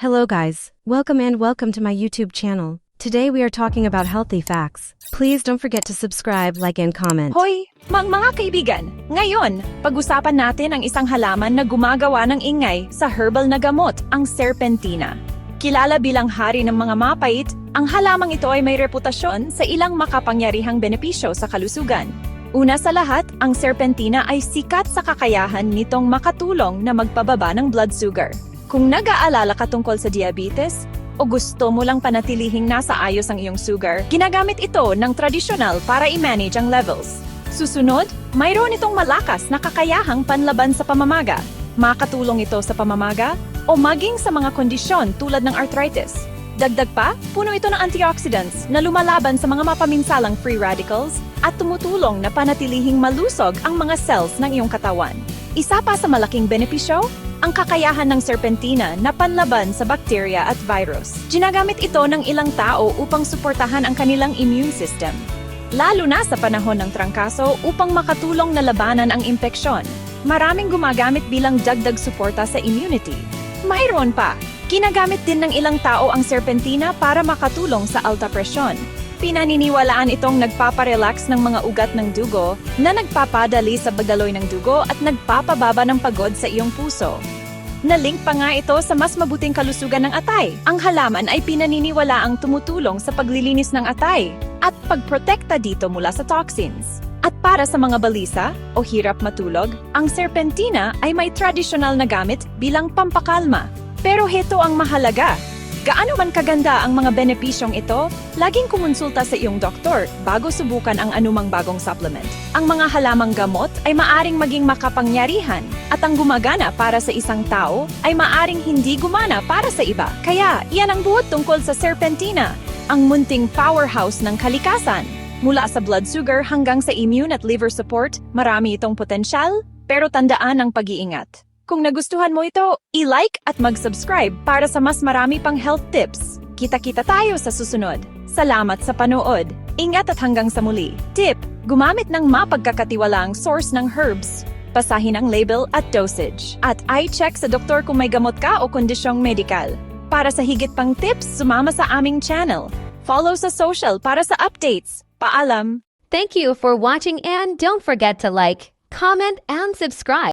Hello guys, welcome and welcome to my YouTube channel. Today we are talking about healthy facts. Please don't forget to subscribe, like and comment. Hoy, mga mga kaibigan, ngayon, pag-usapan natin ang isang halaman na gumagawa ng ingay sa herbal na gamot, ang serpentina. Kilala bilang hari ng mga mapait, ang halamang ito ay may reputasyon sa ilang makapangyarihang benepisyo sa kalusugan. Una sa lahat, ang serpentina ay sikat sa kakayahan nitong makatulong na magpababa ng blood sugar. Kung nag-aalala ka tungkol sa diabetes, o gusto mo lang panatilihing nasa ayos ang iyong sugar, ginagamit ito ng tradisyonal para i-manage ang levels. Susunod, mayroon itong malakas na kakayahang panlaban sa pamamaga. Makatulong ito sa pamamaga o maging sa mga kondisyon tulad ng arthritis. Dagdag pa, puno ito ng antioxidants na lumalaban sa mga mapaminsalang free radicals at tumutulong na panatilihing malusog ang mga cells ng iyong katawan. Isa pa sa malaking benepisyo, ang kakayahan ng serpentina na panlaban sa bakterya at virus. Ginagamit ito ng ilang tao upang suportahan ang kanilang immune system. Lalo na sa panahon ng trangkaso upang makatulong na labanan ang impeksyon. Maraming gumagamit bilang dagdag suporta sa immunity. Mayroon pa, ginagamit din ng ilang tao ang serpentina para makatulong sa alta presyon. Pinaniniwalaan itong nagpaparelax ng mga ugat ng dugo na nagpapadali sa pagdaloy ng dugo at nagpapababa ng pagod sa iyong puso. Nalink pa nga ito sa mas mabuting kalusugan ng atay. Ang halaman ay pinaniniwala ang tumutulong sa paglilinis ng atay at pagprotekta dito mula sa toxins. At para sa mga balisa o hirap matulog, ang serpentina ay may tradisyonal na gamit bilang pampakalma. Pero heto ang mahalaga. Gaano man kaganda ang mga benepisyong ito, laging kumonsulta sa iyong doktor bago subukan ang anumang bagong supplement. Ang mga halamang gamot ay maaring maging makapangyarihan at ang gumagana para sa isang tao ay maaring hindi gumana para sa iba. Kaya, iyan ang buot tungkol sa serpentina, ang munting powerhouse ng kalikasan. Mula sa blood sugar hanggang sa immune at liver support, marami itong potensyal, pero tandaan ang pag-iingat. Kung nagustuhan mo ito, i-like at mag-subscribe para sa mas marami pang health tips. Kita-kita tayo sa susunod. Salamat sa panood. Ingat at hanggang sa muli. Tip, gumamit ng mapagkakatiwalaang source ng herbs. Pasahin ang label at dosage. At i-check sa doktor kung may gamot ka o kondisyong medikal. Para sa higit pang tips, sumama sa aming channel. Follow sa social para sa updates. Paalam! Thank you for watching and don't forget to like, comment, and subscribe.